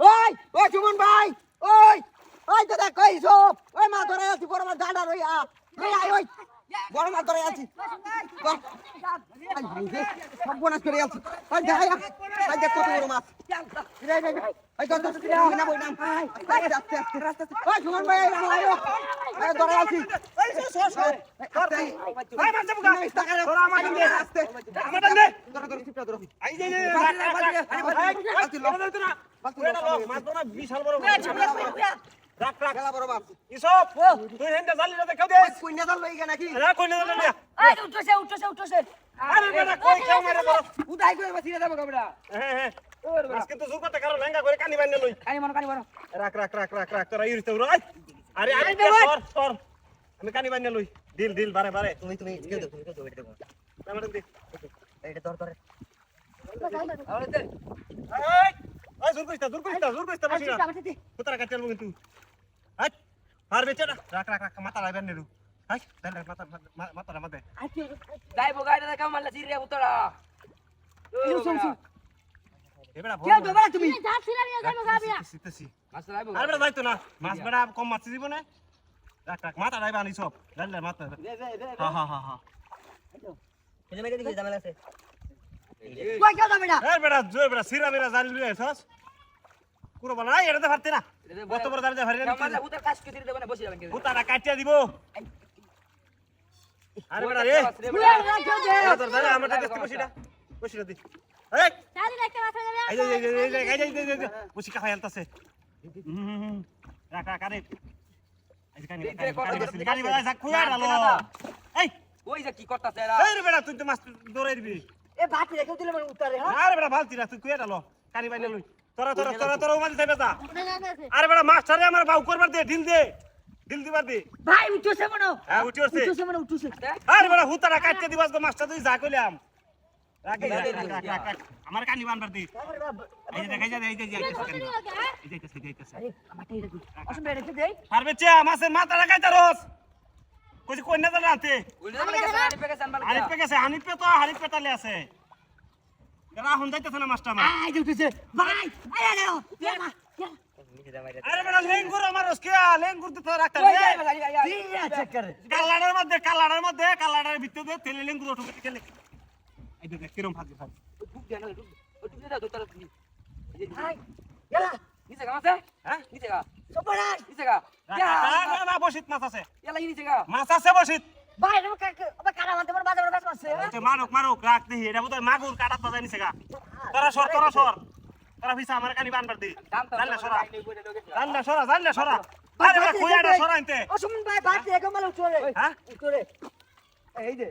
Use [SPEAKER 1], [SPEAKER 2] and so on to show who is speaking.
[SPEAKER 1] ওই ওই সুমন ভাই ওই ওই দাদা কই সব। ওই মা ধরে আছি বড় মা দাঁড়া রই আ রই আয় ওই বড় মা ধরে আছি। সব বোনাস করে আছি ওই দেখাই ওই দেখ কত বড় মাছ রে রে রে ওই ধর ধর আমি না বই নাম আস্তে আস্তে আস্তে ওই সুমন ভাই আয় আয় ওই ধরে আছি ওই সর সর সর ভাই মাছ যাব গা টাকা রে তোরা আমার দে আস্তে আমার দে ধর ধর চিপটা ধর
[SPEAKER 2] এই যে, এই যে, মাছ ধরা বিশাল বড় মাছ। রাখ, রাখ।
[SPEAKER 1] খেলা বড় মাছ
[SPEAKER 2] ইসব, তুই হেনটা দেখাও দে।
[SPEAKER 1] কইনা
[SPEAKER 2] কই না।
[SPEAKER 3] উঠছে উঠছে উঠছে
[SPEAKER 2] আরে বেটা, কই মেরে
[SPEAKER 3] যাব
[SPEAKER 2] হ্যাঁ, হ্যাঁ। আজকে তো জোর কারও লেহেঙ্গা করে কানি বানিয়ে লই।
[SPEAKER 3] কানি মারো কানি মারো
[SPEAKER 2] রাখ, রাখ, রাখ, রাখ, রাখ, তোরা ইউরিতে উড়ো, আরে, আরে, সর, সর। আমি কানি বানিয়ে লই। দিল, দিল, বারে, বারে।
[SPEAKER 1] তুমি তুমি কেউ দেখো কেউ দেখো দেখো
[SPEAKER 2] আমার দে।
[SPEAKER 1] এটা ধর ধরে
[SPEAKER 3] আরে দে
[SPEAKER 2] এই, এই, জোর করিস না, জোর করিস না, জোর কাটতে আনব কিন্তু আর বেচে না। রাখ রাখ রাখ মাথা রাখবেন নেরু আয় দেন মাথা মাথা- মাথা মাথা
[SPEAKER 3] যাইবো গাড়িটা কাম মারলা সিরিয়া উতরা
[SPEAKER 2] এবারে
[SPEAKER 3] কে দেবা তুমি?
[SPEAKER 2] সিতেছি
[SPEAKER 3] মাছ যাইবো
[SPEAKER 2] আর বেটা যাইতো না। মাছ বেটা কম মাছ দিব না। রাখ রাখ মাথা রাখবে আনি সব। দেন দেন মাথা হা হা হা হা।
[SPEAKER 1] এটা মেরে দিবি জামেলা আছে।
[SPEAKER 3] কই কে যাবে না?
[SPEAKER 2] এই বেটা জয় বেটা সিরা মেরা জানি লই আইছস। পুরো বলা নাই পারতে না। কত বড় দাঁড়িয়ে হারিয়ে
[SPEAKER 3] কাম মারলা কাজ করে দেবে না বসে যাবেন
[SPEAKER 2] উতারা কাটিয়া দিব। আরে বেটা রে তোর দাঁড়া আমারটা দেখতে বসিটা। বসিটা দি। এই। এই যে, এই যে, এই এই এই এই এই বসি কাকা হেলতাছে হুম, রাখ রাখ আরে এই কানি কানি কানি বাসি কানি বাসি যা খুয়া ডালো। এই।
[SPEAKER 3] ওই যে কি করতাছে এরা।
[SPEAKER 2] এই বেটা তুই তো মাছ দৌড়াই দিবি।
[SPEAKER 3] এ ভাতি রেখে দিলে মানে উতারে হ্যাঁ
[SPEAKER 2] আরে বেটা ভালতি না তুই খুয়া ডালো কানি বাইনে লই তোরা তোরা তোরা তোরা মাঝে যাবে যা আরে বেটা মাছটারে আমার বাউ করবার দে ঢিল দে ঢিল দিবার দে
[SPEAKER 3] ভাই উঠছে মনে
[SPEAKER 2] হ্যাঁ উঠছে
[SPEAKER 3] উঠছে মানে উঠছে
[SPEAKER 2] আরে বেটা হুতারা কাটতে দিবাস গো মাছটা তুই যা কইলাম আমার কানি বানবার দি এই যে দেখ এই যে এই যে এই যে এই যে কানি বান। এই যে এই যে, এই যে
[SPEAKER 3] আরে আমারটা রেখে দেই
[SPEAKER 2] পারবে চে মাছের মাথা লাগাই তারস কইছি কই না জানা আনতে হানিফ পে গেছে হানিফ পে তো হানিফ পে তালে আছে। এরা হন যাইতেছে না মাছটা আমার
[SPEAKER 3] আই উঠছে। ভাই আয় আয়
[SPEAKER 2] আরে বেটা লেঙ্গুর আমার রসকে লেঙ্গুর তো রাখতে কালাড়ের মধ্যে কালাড়ের মধ্যে কালাড়ের ভিতরে দিয়ে তেলে লেঙ্গুর ওঠো এই দেখ কিরম ভাজি ভাজি
[SPEAKER 3] ঢুক দে না ঢুক ঢুক দে তোর ভাই গেলা। নিচে
[SPEAKER 2] হ্যাঁ?
[SPEAKER 3] নিচে গা। সপড়ার নিচে গা।
[SPEAKER 2] না, না, না, বসিত মাছ আছে।
[SPEAKER 3] এলা নিচে গা।
[SPEAKER 2] মাছ আছে বসিত।
[SPEAKER 3] ভাই রে কাকা কারা মানতে মোর বাজার বাজার মাছে
[SPEAKER 2] মারুক মারুক রাখ দিহি এটা বোধহয় মাগুর কাটাত বাজাই নিছে গা। তোরা সর তোরা সর। তোরা ভিসা আমার কানি বানবার দি। জানলে সরা। জানলে সরা জানলে সরা। আরে বেটা কুয়াটা সরা আনতে।
[SPEAKER 3] ও সুমন ভাই ভাত রেখে মাল উঠরে
[SPEAKER 2] হ্যাঁ?
[SPEAKER 3] উঠরে এই যে